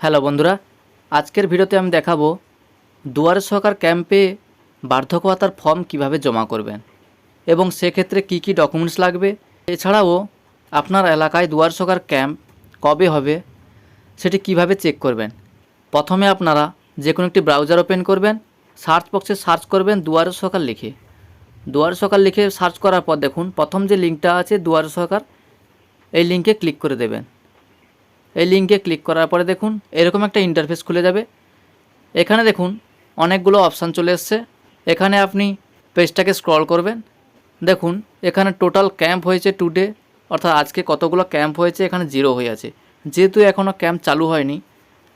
Hello বন্ধুরা, আজকের ভিডিওতে আমি দেখাবো দুয়ারে সরকার ক্যাম্পে বার্ধক্য ভাতার ফর্ম কীভাবে জমা করবেন এবং সেক্ষেত্রে কি কি ডকুমেন্টস লাগবে। এছাড়াও আপনার এলাকায় দুয়ার সরকার ক্যাম্প কবে হবে সেটি কীভাবে চেক করবেন। প্রথমে আপনারা যে কোনো একটি ব্রাউজার ওপেন করবেন, সার্চ বক্সে সার্চ করবেন দুয়ারে সরকার লিখে। দুয়ারে সরকার লিখে সার্চ করার পর দেখুন, প্রথম যে লিঙ্কটা আছে দুয়ারে সরকার এই লিঙ্কে ক্লিক করে দেবেন। এই লিঙ্কে ক্লিক করার পরে দেখুন, এরকম একটা ইন্টারফেস খুলে যাবে। এখানে দেখুন, অনেকগুলো অপশান চলে এসছে। এখানে আপনি পেজটাকে স্ক্রল করবেন। দেখুন, এখানে টোটাল ক্যাম্প হয়েছে টুডে অর্থাৎ আজকে কতগুলো ক্যাম্প হয়েছে, এখানে জিরো হয়ে আছে। যেহেতু এখনও ক্যাম্প চালু হয়নি,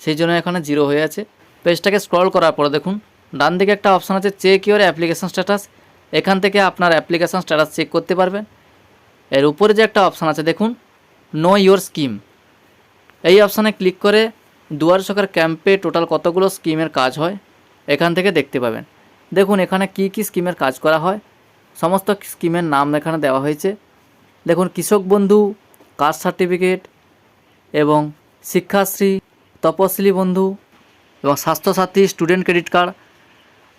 সেই জন্য এখানে জিরো হয়ে আছে। পেজটাকে স্ক্রল করার পরে দেখুন ডান দিকে একটা অপশান আছে চেক ইউর অ্যাপ্লিকেশান স্ট্যাটাস এখান থেকে আপনার অ্যাপ্লিকেশান স্ট্যাটাস চেক করতে পারবেন। এর উপরে যে একটা অপশান আছে, দেখুন নো ইয়োর স্কিম এই অপশানে ক্লিক করে দুয়ার সরকার ক্যাম্পে টোটাল কতগুলো স্কিমের কাজ হয়, এখান থেকে দেখতে পাবেন। দেখুন, এখানে কি কি স্কিমের কাজ করা হয়, সমস্ত স্কিমের নাম এখানে দেওয়া হয়েছে। দেখুন, কৃষক বন্ধু কাস্ট সার্টিফিকেট এবং শিক্ষাশ্রী তপশিলি বন্ধু এবং স্বাস্থ্যসাথী স্টুডেন্ট ক্রেডিট কার্ড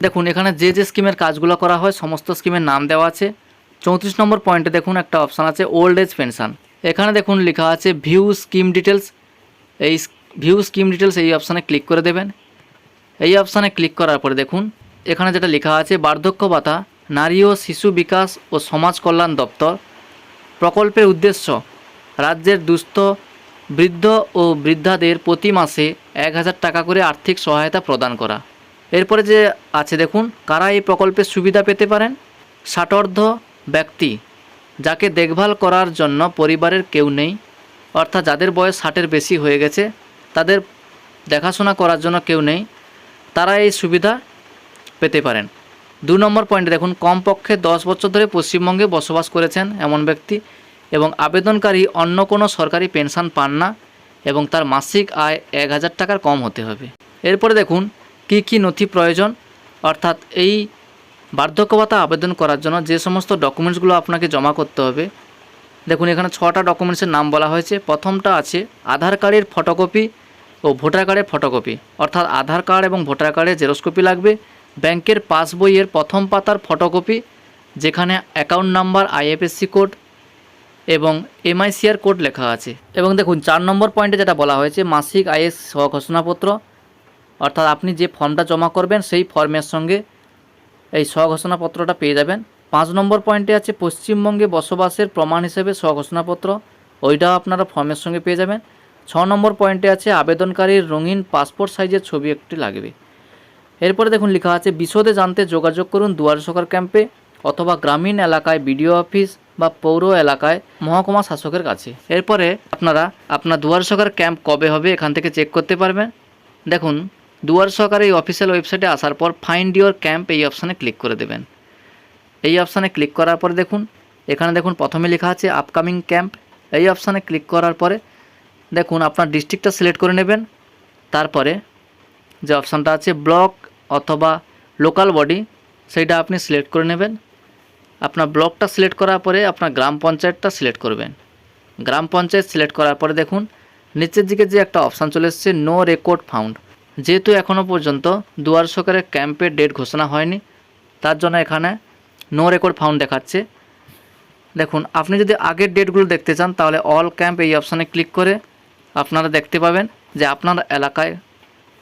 দেখুন, এখানে যে যে স্কিমের কাজগুলো করা হয়, সমস্ত স্কিমের নাম দেওয়া আছে। চৌত্রিশ নম্বর পয়েন্টে দেখুন একটা অপশান আছে ওল্ড এজ পেনশন এখানে দেখুন লেখা আছে ভিউ স্কিম ডিটেলস এই ভিউ স্কিম ডিটেলস এই অপশানে ক্লিক করে দেবেন। এই অপশানে ক্লিক করার পরে দেখুন, এখানে যেটা লেখা আছে, বার্ধক্য ভাতা, নারী ও শিশু বিকাশ ও সমাজ কল্যাণ দপ্তর। প্রকল্পের উদ্দেশ্য, রাজ্যের দুস্থ, বৃদ্ধ ও বৃদ্ধাদের প্রতি মাসে এক হাজার টাকা করে আর্থিক সহায়তা প্রদান করা। এরপরে যে আছে দেখুন, কারা এই প্রকল্পের সুবিধা পেতে পারেন? ষাটর্ধ ব্যক্তি, যাকে দেখভাল করার জন্য পরিবারের কেউ নেই। অর্থাৎ যাদের বয়স ষাটের বেশি হয়ে গেছে, তাদের দেখাশোনা করার জন্য কেউ নেই, তারা এই সুবিধা পেতে পারেন। দু নম্বর পয়েন্টে দেখুন, কমপক্ষে দশ বছর ধরে পশ্চিমবঙ্গে বসবাস করেছেন এমন ব্যক্তি এবং আবেদনকারী অন্য কোনো সরকারি পেনশন পান না এবং তার মাসিক আয় এক হাজার টাকার কম হতে হবে। এরপরে দেখুন, কি কি নথি প্রয়োজন? অর্থাৎ এই বার্ধক্য ভাতা আবেদন করার জন্য যে সমস্ত ডকুমেন্টসগুলো আপনাকে জমা করতে হবে দেখুন, এখানে ছটা ডকুমেন্টসের নাম বলা হয়েছে। প্রথমটা আছে আধার কার্ডের ফটোকপি ও ভোটার কার্ডের ফটোকপি। অর্থাৎ আধার কার্ড এবং ভোটার কার্ডের জেরক্স কপি লাগবে। ব্যাংকের পাসবইয়ের প্রথম পাতার ফটোকপি, যেখানে অ্যাকাউন্ট নাম্বার, আইএফএসসি কোড এবং এমআইসিআর কোড লেখা আছে। এবং দেখুন, চার নম্বর পয়েন্টে যেটা বলা হয়েছে, মাসিক আয়ের স্বঘোষণাপত্র। অর্থাৎ আপনি যে ফর্মটা জমা করবেন, সেই ফর্মের সঙ্গে এই স্বঘোষণাপত্রটা পেয়ে যাবেন। পাঁচ নম্বর পয়েন্টে আছে পশ্চিমবঙ্গে বসবাসের প্রমাণ হিসেবে স্বঘোষণাপত্র। ওইটাও আপনারা ফর্মের সঙ্গে পেয়ে যাবেন। ছ নম্বর পয়েন্টে আছে আবেদনকারীর রঙিন পাসপোর্ট সাইজের ছবি একটি লাগবে। এরপরে দেখুন লেখা আছে, বিশদে জানতে যোগাযোগ করুন দুয়ার সরকার ক্যাম্পে অথবা গ্রামীণ এলাকায় বিডিও অফিস বা পৌর এলাকায় মহকুমা শাসকের কাছে। এরপরে আপনারা আপনার দুয়ার সরকার ক্যাম্প কবে হবে এখান থেকে চেক করতে পারবেন। দেখুন, দুয়ার সরকার এই অফিসিয়াল ওয়েবসাইটে আসার পর ফাইন্ড ইওর ক্যাম্প এই অপশানে ক্লিক করে দেবেন। এই অপশানে ক্লিক করার পরে দেখুন, এখানে দেখুন প্রথমে লেখা আছে আপকামিং ক্যাম্প এই অপশানে ক্লিক করার পরে দেখুন আপনার ডিস্ট্রিক্টটা সিলেক্ট করে নেবেন। তারপরে যে অপশানটা আছে ব্লক অথবা লোকাল বডি সেইটা আপনি সিলেক্ট করে নেবেন। আপনার ব্লকটা সিলেক্ট করার পরে আপনার গ্রাম পঞ্চায়েতটা সিলেক্ট করবেন। গ্রাম পঞ্চায়েত সিলেক্ট করার পরে দেখুন, নিচের দিকে যে একটা অপশান চলে এসেছে নো রেকর্ড ফাউন্ড যেহেতু এখনও পর্যন্ত দুয়ার সরকারের ক্যাম্পের ডেট ঘোষণা হয়নি, তার জন্য এখানে নো রেকর্ড ফাউন্ড দেখাচ্ছে। দেখুন, আপনি যদি আগের ডেটগুলো দেখতে চান, তাহলে অল ক্যাম্প এই অপশানে ক্লিক করে আপনারা দেখতে পাবেন যে আপনার এলাকায়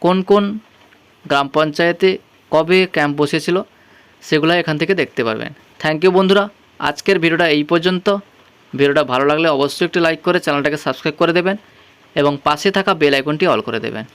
কোন কোন গ্রাম পঞ্চায়েতে কবে ক্যাম্প বসেছিল, সেগুলো এখান থেকে দেখতে পারবেন। থ্যাংক ইউ বন্ধুরা, আজকের ভিডিওটা এই পর্যন্ত। ভিডিওটা ভালো লাগলে অবশ্যই একটি লাইক করে চ্যানেলটাকে সাবস্ক্রাইব করে দেবেন এবং পাশে থাকা বেল আইকনটি অল করে দেবেন।